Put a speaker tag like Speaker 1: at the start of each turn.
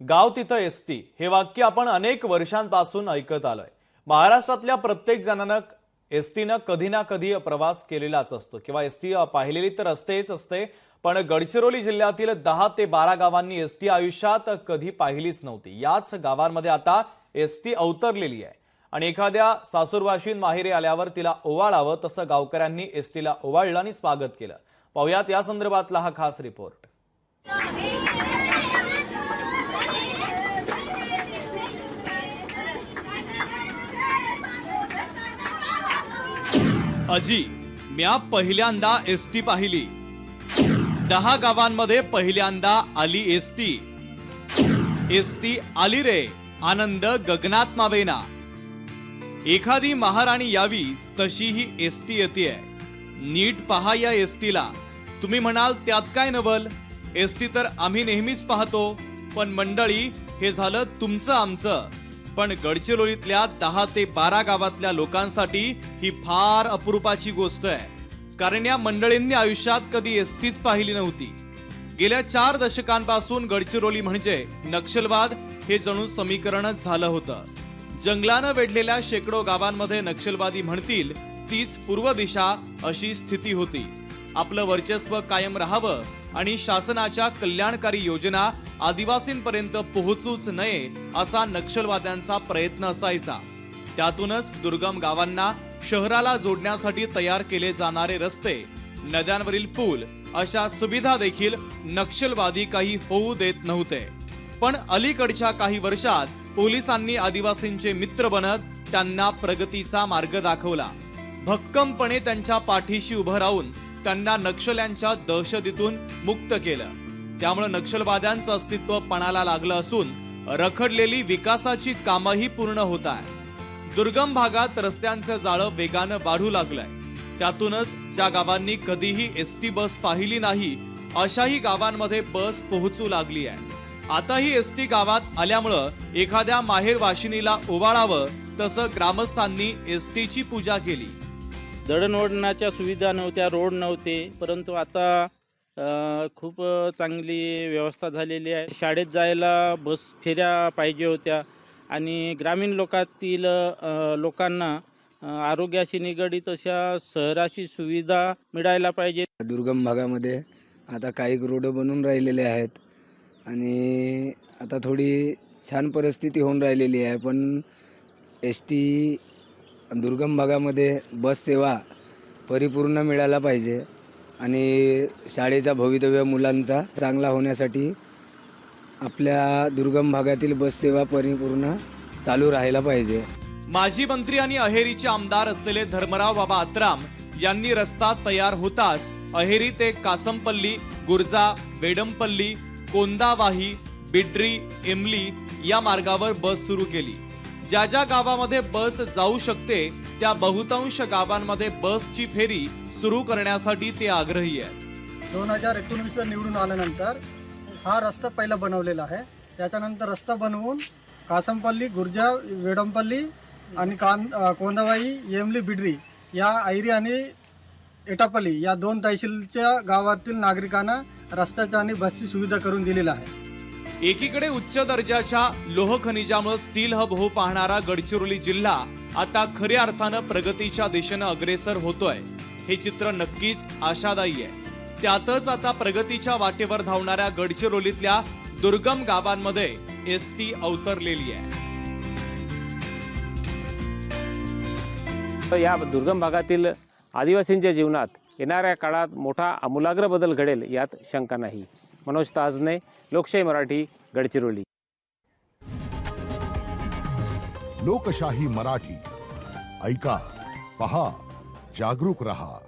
Speaker 1: गाव तिथं S T हे वाक्य आपण अनेक वर्षांपासून ऐकत आलोय. महाराष्ट्रातल्या प्रत्येक जणानं एस टीनं कधी ना कधी प्रवास केलेलाच असतो. किंवा एस टी पाहिलेली तर असतेच असते पण गडचिरोली जिल्ह्यातील दहा ते बारा गावांनी एस टी आयुष्यात कधी पाहिलीच नव्हती. याच गावांमध्ये आता एस टी अवतरलेली आहे. आणि एखाद्या सासूरवाशीन माहेरी आल्यावर तिला ओवाळावं तसं गावकऱ्यांनी एस टीला ओवाळलं आणि स्वागत केलं. पाहुयात या संदर्भातला हा खास रिपोर्ट. अजी म्या पहिल्यांदा एस टी पाहिली. दहा गावांमध्ये पहिल्यांदा आली एस टी एस टी आली रे आनंद गगनात मावेना. एखादी महाराणी यावी तशी ही एस टी येते नीट पहा या एस टीला तुम्ही म्हणाल त्यात काय नवल? एस टी तर आम्ही नेहमीच पाहतो पण मंडळी हे झालं तुमचं आमचं. पण गडचिरोलीतल्या दहा ते बारा गावातल्या लोकांसाठी ही फार अपरूपाची गोष्ट आहे. कारण या मंडळींनी आयुष्यात कधी एस टीच पाहिली नव्हती. गेल्या चार दशकांपासून गडचिरोली म्हणजे नक्षलवाद हे जणू समीकरणच झालं होतं. जंगलानं वेढलेल्या शेकडो गावांमध्ये नक्षलवादी म्हणतील तीच पूर्व दिशा अशी स्थिती होती. आपलं वर्चस्व कायम राहावं आणि शासनाच्या कल्याणकारी योजना आदिवासींपर्यंत पोहोचूच नये असा नक्षलवाद्यांचा प्रयत्न असायचा. त्यातूनच दुर्गम गावांना शहराला जोडण्यासाठी तयार केले जाणारे रस्ते नद्यांवरील पूल अशा सुविधा देखील नक्षलवादी काही होऊ देत नव्हते. पण अलीकडच्या काही वर्षात पोलिसांनी आदिवासींचे मित्र बनत त्यांना प्रगतीचा मार्ग दाखवला. भक्कमपणे त्यांच्या पाठीशी उभं राहून त्यांना नक्षल्यांच्या दहशतीतून मुक्त केलं. त्यामुळे नक्षलवाद्यांचं अस्तित्व पणाला लागलं असून रखडलेली विकासाची कामही पूर्ण होत आहे. दुर्गम भागात रस्त्यांचं जाळं वेगानं वाढू लागलंय. त्यातूनच ज्या गावांनी कधीही एस टी बस पाहिली नाही अशाही गावांमध्ये बस पोहोचू लागली आहे. आता ही एस टी गावात आल्यामुळं एखाद्या माहेर वाशिनीला ओवाळावं तसं ग्रामस्थांनी एस टीची पूजा केली.
Speaker 2: दळणवळणाच्या सुविधा नव्हत्या रोड नव्हते परंतु आता खूप चांगली व्यवस्था झालेली आहे. शाळेत जायला बस फेऱ्या पाहिजे होत्या आणि ग्रामीण लोकातील लोकांना आरोग्याशी निगडीत अशा शहराची सुविधा मिळायला पाहिजे.
Speaker 3: दुर्गम भागामध्ये आता काही रोड बनून राहिलेले आहेत आणि आता थोडी छान परिस्थिती होऊन राहिलेली आहे. पण एस टी दुर्गम भागामध्ये बस सेवा परिपूर्ण मिळायला पाहिजे आणि शाळेचा भवितव्य मुलांचा चांगला होण्यासाठी आपल्या दुर्गम भागातील बस सेवा परिपूर्ण चालू राहायला पाहिजे.
Speaker 1: माजी मंत्री आणि अहेरीचे आमदार असलेले धर्मराव बाबा आत्राम यांनी रस्ता तयार होताच अहेरी ते कासमपल्ली गुर्जा वेडमपल्ली कोंदावाही बिड्री एमली या मार्गावर बस सुरू केली. ज्या ज्या गावामध्ये बस जाऊ शकते त्या बहुतांश गावांमध्ये बसची फेरी सुरू करण्यासाठी ते आग्रही आहेत.
Speaker 4: दोन हजार एकोणवीसला निवडून आल्यानंतर हा रस्ता पहिला बनवलेला आहे. त्याच्यानंतर रस्ता बनवून कासमपल्ली गुर्जा वेडमपल्ली आणि कान कोंदाबाई येमली बिडरी या ऐरी आणि एटापल्ली या दोन तहसीलच्या गावातील नागरिकांना रस्त्याच्या आणि बसची सुविधा करून दिलेला आहे.
Speaker 1: एकीकडे उच्च दर्जाच्या लोह खनिजामुळे स्टील हब हो पाहणारा गडचिरोली जिल्हा आता खऱ्या अर्थानं प्रगतीच्या दिशेनं अग्रेसर होतोय. हे चित्र नक्कीच आशादायी आहे. त्यातच आता प्रगतीच्या वाटेवर धावणाऱ्या गडचिरोलीतल्या दुर्गम गावांमध्ये एस टी अवतरलेली आहे.
Speaker 5: तर या दुर्गम भागातील आदिवासींच्या जीवनात येणाऱ्या काळात मोठा आमूलाग्र बदल घडेल यात शंका नाही. मनोज ताजने लोकशाही मराठी गडचिरोली.
Speaker 6: लोकशाही मराठी. ऐका पहा जागरूक रहा.